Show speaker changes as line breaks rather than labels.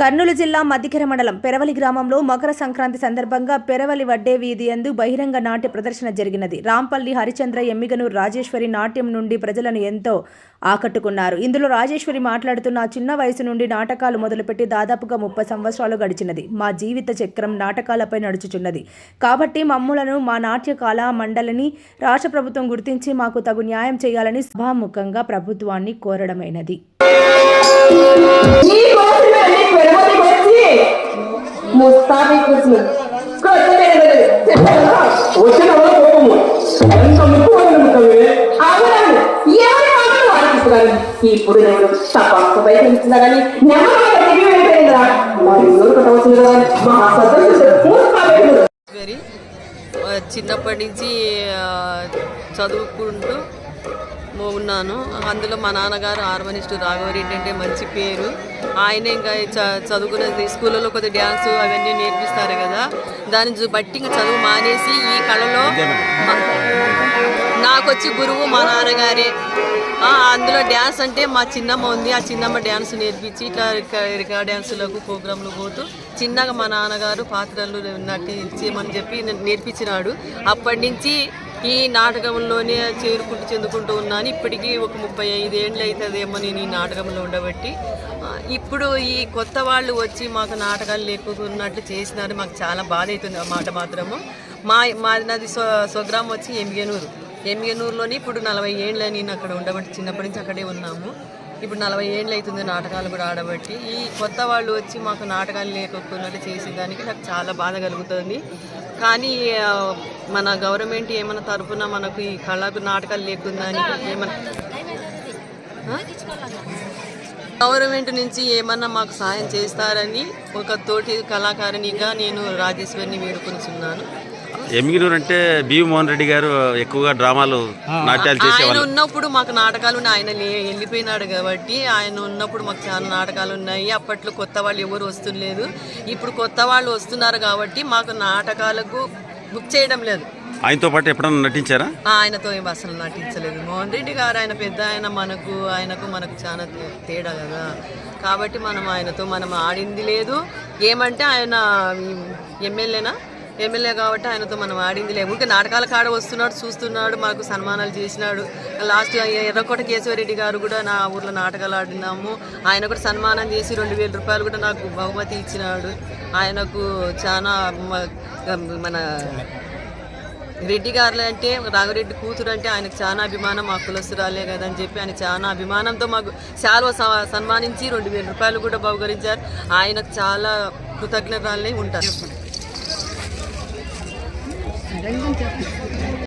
కర్నూలు జిల్లా మధ్యకెర మండలం పెరవలి గ్రామంలో మకర సంక్రాంతి సందర్భంగా పెరవలి వడ్డే వీధి యందు బహిరంగ నాట్య ప్రదర్శన జరిగినది. రాంపల్లి హరిచంద్ర ఎమ్మిగనూరు రాజేశ్వరి నాట్యం నుండి ప్రజలను ఎంతో ఆకట్టుకున్నారు. ఇందులో రాజేశ్వరి మాట్లాడుతూ నా చిన్న వయసు నుండి నాటకాలు మొదలుపెట్టి దాదాపుగా ముప్పై సంవత్సరాలు గడిచినది. మా జీవిత చక్రం నాటకాలపై నడుచుచున్నది. కాబట్టి మమ్ములను మా నాట్య కళా మండలిని రాష్ట్ర ప్రభుత్వం గుర్తించి మాకు తగు న్యాయం చేయాలని సభాముఖంగా ప్రభుత్వాన్ని కోరడమైనది.
ఈ కోసమే అన్ని పెరమతి వచ్చి ముస్తాబి కూర్చుని
వచ్చిన వాళ్ళ కోపము. ఎంత ముక్కు
అవునండి ఎవరి మాటలు ఇప్పుడు నేను బయట మరి ఎవరు కట్టవచ్చింది కదా?
చిన్నప్పటి నుంచి చదువుకుంటూ ఉన్నాను. అందులో మా నాన్నగారు హార్మోనిస్ట్ రాఘవరెడ్డి అంటే మంచి పేరు. ఆయన ఇంకా చ- చదువుకునే స్కూళ్ళలో కొద్ది డ్యాన్స్ అవన్నీ నేర్పిస్తారు కదా. దాన్ని బట్టి ఇంకా చదువు మానేసి ఈ కళలో నాకు వచ్చి గురువు మా నాన్నగారే. అందులో డ్యాన్స్ అంటే మా చిన్నమ్మ ఉంది. ఆ చిన్నమ్మ డ్యాన్స్ నేర్పించి ఇట్లా రిక- రికార్డ్ డ్యాన్సులకు ప్రోగ్రాంలు పోతూ చిన్నగా మా నాన్నగారు పాత్రలు నటించమని చెప్పి నేర్పించినాడు. అప్పటి నుంచి ఈ నాటకంలోనే చేరుకుంటూ చెందుకుంటూ ఉన్నాను. ఇప్పటికీ ఒక ముప్పై ఐదు అవుతుందేమో నేను ఈ నాటకంలో ఉండబట్టి. ఇప్పుడు ఈ కొత్త వాళ్ళు వచ్చి మాకు నాటకాలు లేకున్నట్లు చేసినారు. మాకు చాలా బాధ అవుతుంది ఆ మాట మాత్రము. మా మాది నాది స్వ స్వగ్రామం వచ్చి ఎంగేనూరు ఎంగేనూరులోని ఇప్పుడు నలభై ఏళ్ళు నేను అక్కడ ఉండబట్టి చిన్నప్పటి నుంచి అక్కడే ఉన్నాము. ఇప్పుడు నలభై ఏళ్ళు అవుతుంది నాటకాలు కూడా ఆడబట్టి. ఈ కొత్త వాళ్ళు వచ్చి మాకు నాటకాలు లేకపోయినట్టు చేసేదానికి నాకు చాలా బాధ కలుగుతుంది. కానీ మన గవర్నమెంట్ ఏమైనా తరఫున మనకు ఈ కళకు నాటకాలు లేకుందని ఏమైనా గవర్నమెంట్ నుంచి ఏమన్నా మాకు సహాయం చేస్తారని ఒక తోటి కళాకారినిగా నేను రాజేశ్వరిని వేడుకొనిచున్నాను
ఎమ్మిగినూరు అంటే బివి మోహన్ రెడ్డి గారు ఎక్కువగా డ్రామాలు నాట్యాలు
ఆయన
చేసేవాళ్ళు
ఉన్నప్పుడు మాకు నాటకాలు ఉన్నాయి. ఆయన లే- వెళ్ళిపోయినాడు కాబట్టి ఆయన ఉన్నప్పుడు మాకు చాలా నాటకాలు ఉన్నాయి. అప్పట్లో కొత్త వాళ్ళు ఎవరు వస్తులేదు ఇప్పుడు కొత్త వాళ్ళు వస్తున్నారు కాబట్టి మాకు నాటకాలకు బుక్ చేయడం లేదు.
ఆయనతో పాటు ఎప్పుడన్నా నటించారా?
ఆయనతో ఏం అసలు నటించలేదు. మోహన్ రెడ్డి గారు ఆయన పెద్ద ఆయన మనకు ఆయనకు మనకు చాలా తే- తేడా కదా. కాబట్టి మనం ఆయనతో మనం ఆడింది లేదు. ఏమంటే ఆయన ఎమ్మెల్యేనా? ఎమ్మెల్యే కాబట్టి ఆయనతో మనం ఆడింది లేదు ఇంకా నాటకాల కాడ వస్తున్నాడు చూస్తున్నాడు మాకు సన్మానాలు చేసినాడు. లాస్ట్ ఎర్రకోట కేశవరెడ్డి గారు కూడా నా ఊర్లో నాటకాలు ఆడినాము. ఆయన కూడా సన్మానం చేసి రెండు వేల రూపాయలు కూడా నాకు బహుమతి ఇచ్చినాడు. ఆయనకు చాలా మన రెడ్డి గారులు అంటే రాఘరెడ్డి కూతురు అంటే ఆయనకు చాలా అభిమానం మా కులస్తురాలే కదా అని చెప్పి ఆయన చాలా అభిమానంతో మాకు శాల్వ స- సన్మానించి రెండు వేల రూపాయలు కూడా బహుకరించారు. ఆయనకు చాలా కృతజ్ఞతలే ఉంటారు. 人生就要